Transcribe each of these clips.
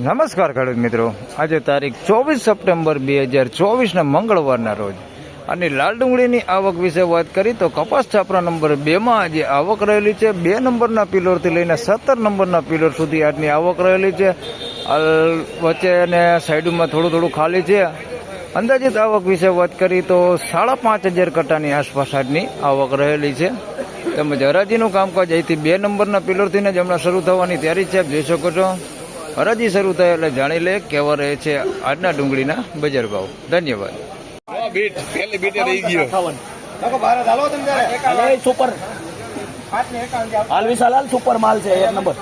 નમસ્કાર ખેડૂત મિત્રો. આજે તારીખ ચોવીસ સપ્ટેમ્બર બે હજાર ચોવીસના મંગળવારના રોજ. અને લાલ ડુંગળીની આવક વિશે વાત કરી તો કપાસ છાપરા નંબર બેમાં આજે આવક રહેલી છે. બે નંબરના પિલોરથી લઈને સત્તર નંબરના પિલર સુધી આજની આવક રહેલી છે. વચ્ચે અને સાઈડમાં થોડું થોડું ખાલી છે. અંદાજિત આવક વિશે વાત કરી તો સાડા પાંચ હજાર કટ્ટાની આસપાસ આજની આવક રહેલી છે. તેમજ હરાજીનું કામકાજ અહીંથી બે નંબરના પિલરથી જ હમણાં શરૂ થવાની તૈયારી છે. આપ જોઈ શકો છો. હરાજી શરૂ થાય એટલે જાણી લે કેવા રહે છે આજના ડુંગળીના બજાર ભાવ. ધન્યવાદ. સુપર માલ છે એક નંબર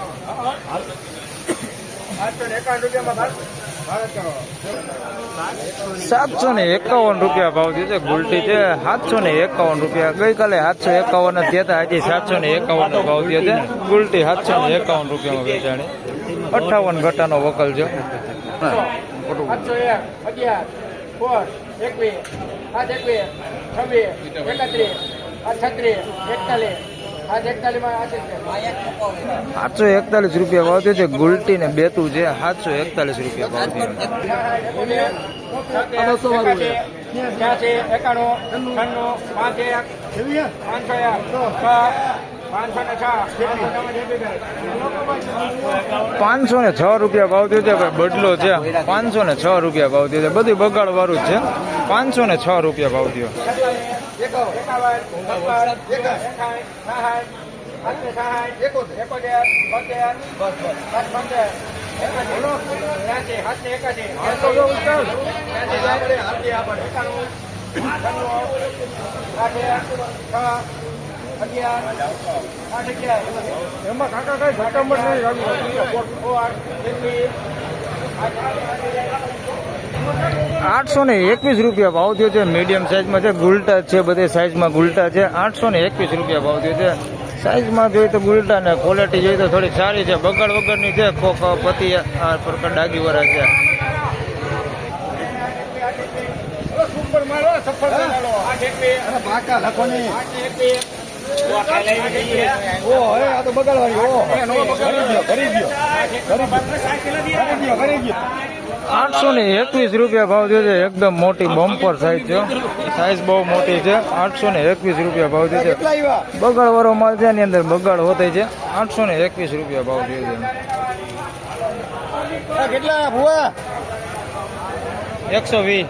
સાતસો ને એકાવન રૂપિયા ભાવ છે, ગુલટી છે. સાતસો ને એકાવન રૂપિયા. ગઈકાલે સાતસો એકાવન થયા હતા, આજે સાતસો ને એકાવન નો ભાવ થયો છે. ગુલટી સાતસો ને એકાવન રૂપિયામાં વેચાણી. અઠાવન ઘટાનો વકલ છે સાતસો એકતાલીસ રૂપિયા ભાવ થયો છે. ગુલટી ને બેતું છે. સાતસો એકતાલીસ રૂપિયા ભાવ થયો. એકાણું પાંચ એક પાંચસો એક છ પાંચસો ને છ રૂપિયા ભાવ થયો છે બદલો છે પાંચસો ને છ રૂપિયા ભાવ થયો છે બધું બગાડ વાળું છે પાંચસો ને છ રૂપિયા ભાવ થયો એકાણું એમાં કાકા કઈ ઘટામણ નહીં આઠસો ને એકવીસ રૂપિયા ભાવ થયો છે. મીડિયમ સાઇઝમાં છે ગુલટા છે બધે સાઇઝમાં ગુલટા છે. આઠસો ને એકવીસ રૂપિયા ભાવ થયો છે. સાઇઝમાં જોઈએ તો ગુલટા ને ક્વોલિટી જોઈએ તો થોડી સારી છે. બગડ વગરની છે. કોક પતિ આ પ્રકાર ડાગી વરા છે. સુપર મારો સફળ ઓ હવે આ તો બગાડવાની ઓ. કરી ગયો કરી ગયો કરી ગયો આઠસો ને એકવીસ રૂપિયા ભાવ થયો છે. એકદમ મોટી બમ્પર સાઇઝ છે. સાઈઝ બહુ મોટી છે. આઠસો ને એકવીસ રૂપિયા ભાવ થયો છે. બગાડ વાળો માલ છે એની અંદર બગાડ હોતે છે. આઠસો ને એકવીસ રૂપિયા ભાવ થયો છે. કેટલા ભુવા? એકસો વીસ.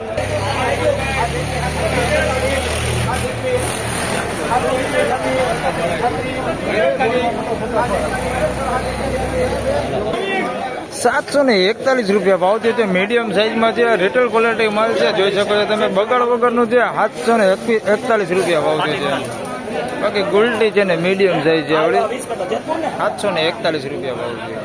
સાતસો ને એકતાલીસ રૂપિયા ભાવ છે. તે મીડિયમ સાઇઝમાં છે. રિટેલ ક્વોલિટી માલ છે. જોઈ શકો છો તમે, બગાડ વગરનું છે. સાતસો ને એકતાલીસ રૂપિયા ભાવ છે બાકી ગુલટી છે ને મીડિયમ સાઇઝ છે આવડી સાતસો ને એકતાલીસ રૂપિયા ભાવ છે.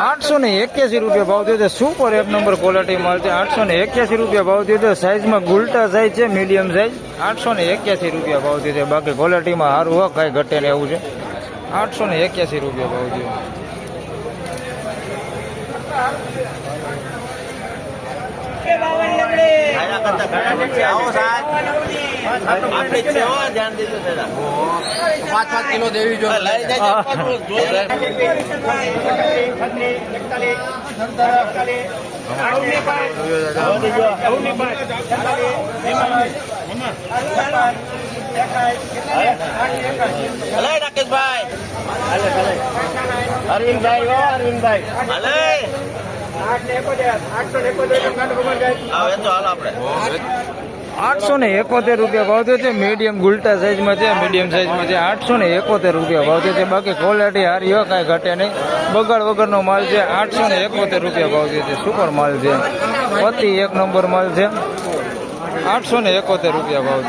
આઠસો ને એક્યાસી રૂપિયા ભાવ થયો છે. સુપર એક નંબર ક્વોલિટી મળશે આઠસો ને એક્યાસી રૂપિયા ભાવ થયો છે. સાઇઝમાં ગુલટા સાઇઝ છે મીડિયમ સાઇઝ આઠસો ને એક્યાસી રૂપિયા ભાવ થયો છે. બાકી ક્વોલિટીમાં સારું હોય કાંઈ ઘટે ને એવું છે. આઠસો ને એક્યાસી રૂપિયા ભાવ થયો. પાંચ પાંચ કિલો દેવી જો લઈ રાકેશભાઈ અરવિંદભાઈ ઓ અરવિંદભાઈ. આઠસો ને એકોતેર રૂપિયા ભાવ થયો છે. મીડિયમ ગુલટા સાઇઝમાં છે મીડિયમ સાઇઝમાં છે. આઠસો ને એકોતેર રૂપિયા ભાવ થયો છે. બાકી ક્વોલિટી હારી હોય કાંઈ ઘટે નહીં. બગાડ વગરનો માલ છે. આઠસો ને એકોતેર રૂપિયા ભાવ થયો છે. સુપર માલ છે. પતિ એક નંબર માલ છે. આઠસો ને એકોતેર રૂપિયા ભાવ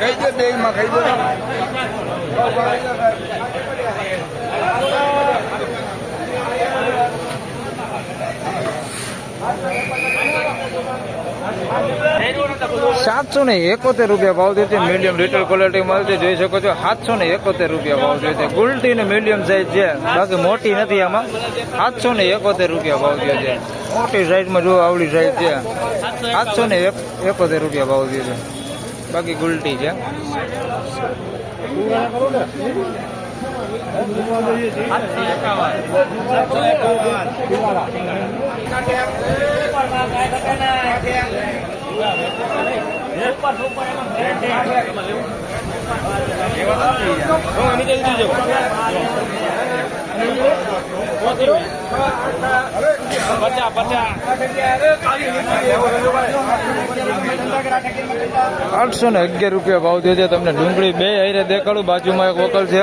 કઈ દે ડે માં કઈ દે Thank you. સાતસો ને એકોતેર રૂપિયા ભાવ થયો છે. મીડિયમ રિટેલ ક્વોલિટી માલ જોઈ શકો છો. સાતસો ને એકોતેર રૂપિયા ભાવ થયો છે. ગુલટી ને મીડિયમ સાઈઝ છે. બાકી મોટી નથી આમાં. સાતસો ને એકોતેર રૂપિયા ભાવ થયો છે. મોટી સાઈઝમાં જો આવડી સાઈઝ છે. સાતસો ને એક, એકોતેર રૂપિયા ભાવ થયો છે. બાકી ગુલટી છે. આઠસો ને અગિયાર રૂપિયા ભાવ થયો છે. તમને ડુંગળી બે હૈરે દેખાડું, બાજુમાં એક વકલ છે.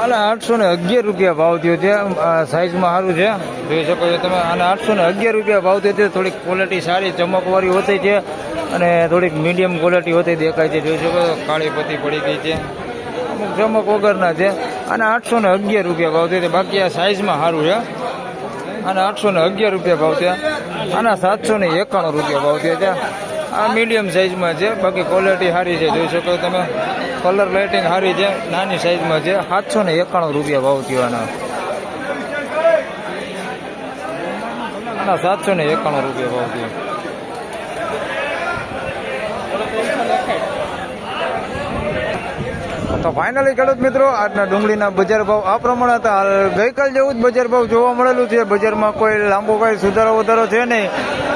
આને આઠસો ને અગિયાર રૂપિયા ભાવ થયો છે. સાઇઝમાં સારું છે. જોઈ શકો છો તમે, આને આઠસો ને અગિયાર રૂપિયા ભાવ થયો છે. થોડીક ક્વોલિટી સારી, ચમકવાળી હોતી છે અને થોડીક મીડિયમ ક્વોલિટી હોતી દેખાય છે. જોઈ શકો કાળી પતી પડી ગઈ છે. અમુક ચમક વગરના છે. અને આઠસો ને અગિયાર રૂપિયા ભાવ થયો છે. બાકી આ સાઈઝમાં સારું છે. અને આઠસો ને અગિયાર રૂપિયા ભાવ થયા. આના સાતસો ને એકાણું રૂપિયા ભાવ થયા છે. આ મીડિયમ સાઇઝમાં છે. બાકી ક્વોલિટી સારી છે. જોઈ શકો તમે. કલર લાઇટિંગ સારી છે, નાની સાઈઝમાં છે, સાતસો ને એકાણું રૂપિયા ભાવ થયો આના. સાતસો ને એકાણું રૂપિયા ભાવ થયો. તો ફાઇનલી ખેડૂત મિત્રો, આજના ડુંગળીના બજાર ભાવ આ પ્રમાણે હતા. હાલ ગઈકાલ જેવું જ બજાર ભાવ જોવા મળેલું છે. બજારમાં કોઈ લાંબો કોઈ સુધારો વધારો છે નહીં.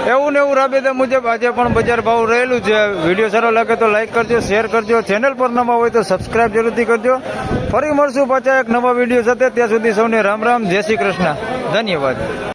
એવું ને એવું રાબેતા મુજબ આજે પણ બજાર ભાવ રહેલું છે. વીડિયો સારો લાગે તો લાઇક કરજો શેર કરજો. ચેનલ પર નવા હોય તો સબસ્ક્રાઇબ જરૂરથી કરજો. ફરી મળશું પાછા એક નવા વીડિયો સાથે. ત્યાં સુધી સૌને રામ રામ. જય શ્રી કૃષ્ણ. ધન્યવાદ.